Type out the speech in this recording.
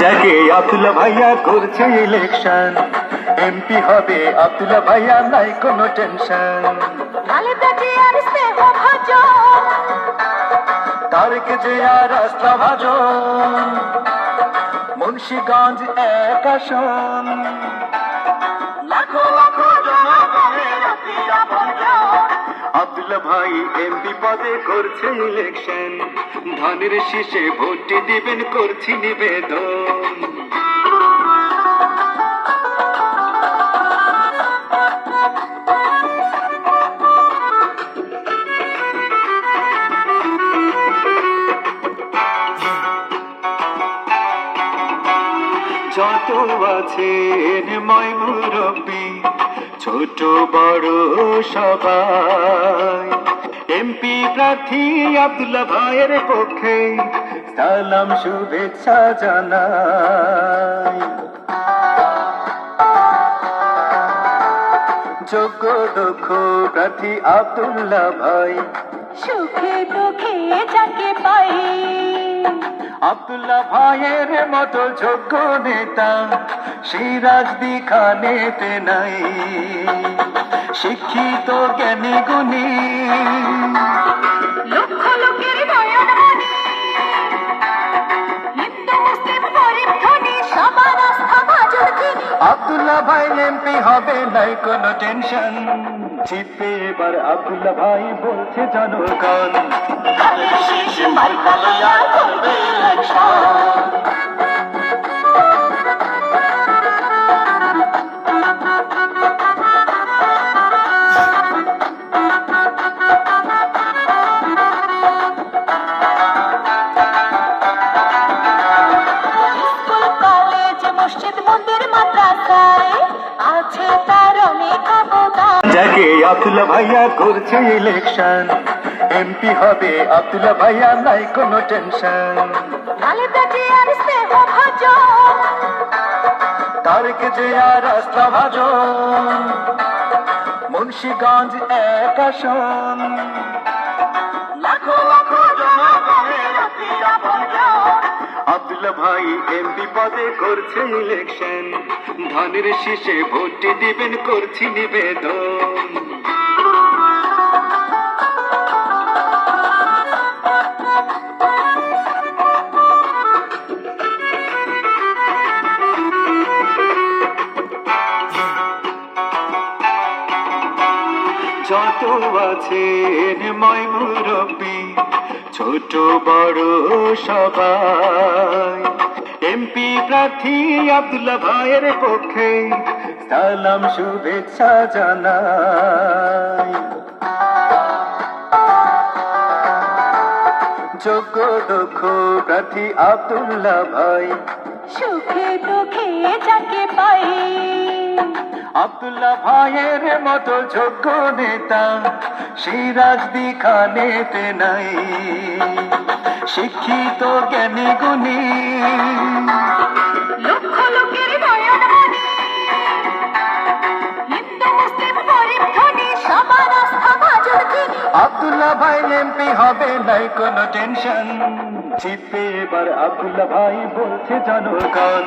যাকে আব্দুল্লা ভাইয়া করছে ইলেকশন এমপি হবে আব্দুল্লা ভাইয়া নাই কোনো টেনশন তারকে যে আর রাস্তা ভাজন। মুন্সিগঞ্জ এক আসন। লাখো লাখো আব্দুল্লাহ ভাই এমপি পদে করছে ইলেকশন ধানের শীষে ভোট দিবেন করছি নিবেদন। যত আছেন ময় মুরব্বী, ছোট, বড় সবাই। এমপি প্রার্থী আব্দুল্লাহ ভাইয়ের পক্ষে সালাম, শুভেচ্ছা জানাই। যোগ্য, দক্ষ প্রার্থী আব্দুল্লাহ ভাই। সুখে দুঃখে আব্দুল্লাহ ভাইয়ের মতো যোগ্য নেতা সিরাজ দিখানেতে নাই। শিক্ষিত জ্ঞানী গুণী। আব্দুল্লাহ ভাই এমপি হবে নাই কোনো টেনশন। জিতবে এবার আব্দুল্লাহ ভাই বলছে জনগণ। মসজিদ মাদ্রাসায় আছে তার অবদান। যাকে আব্দুল্লাহ ভাইয়া করছে ইলেকশন এমপি হবে আব্দুল্লাহ ভাইয়া নাই কোনো টেনশন খালেদা জিয়ার স্নেহ ভাজন। তারকে যে আর রাস্তা ভাজন। মুন্সিগঞ্জ এক আসন। আব্দুল্লাহ ভাই এমপি পদে করছে ইলেকশন ধানের শীষে ভোট দিবেন করছি নিবেদন। যত আছেন ছোট বড় সবাই। এমপি প্রার্থী আব্দুল্লাহ ভাইয়ের পক্ষে সালাম, শুভেচ্ছা জানাই। যোগ্য দক্ষ প্রার্থী আব্দুল্লাহ ভাই। সুখে দুঃখে যাকে আব্দুল্লাহ ভাইয়ের মতো যোগ্য নেতা সিরাজ দিখানেতে নাই। শিক্ষিত জ্ঞানী গুণী। লক্ষ লোকের আব্দুল্লাহ ভাই এমপি হবে নাই কোনো টেনশন। জিতবে এবার আব্দুল্লাহ ভাই বলছে জনগণ।